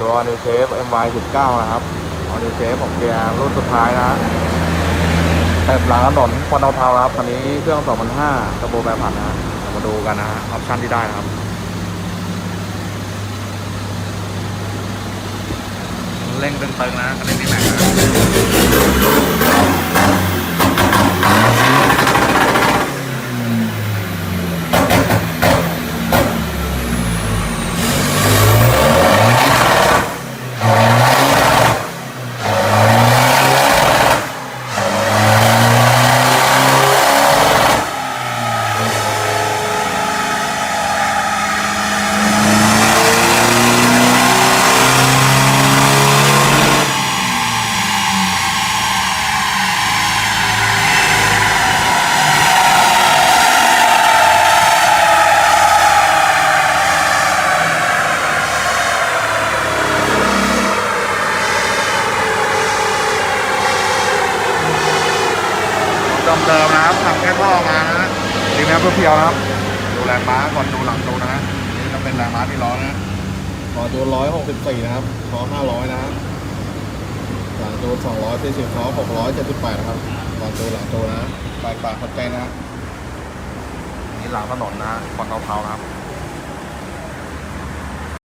ตัวนิวเชฟ MY 19 นะครับออนิวเชฟของเกียร์รุ่นสุดท้ายนะแต่หลังถนนควันเทาๆครับคันนี้เครื่อง 2005กระโบแบบผันนะมาดูกันนะฮะออปชั่นที่ได้นะครับเร่งตึงๆนะเร่งที่ไหนนะ เดิมนะครับทำแค่ท่อมานะดีนะเพื่อเพียวนะครับ ดูแรงม้าก่อนดูหลังดูนะนี่จะเป็นแรงม้าที่ร้อนะก่อนดูร้อยหกสิบสี่นะครับขอห้าร้อยนะครับหลังดูสองร้อยสี่สิบขอหกร้อยเจ็ดสิบแปดนะครับก่อนดูหลังดูนะปลายปากเข้าใจนะนี่หลังถนนนะก่อนเทาๆนะครับ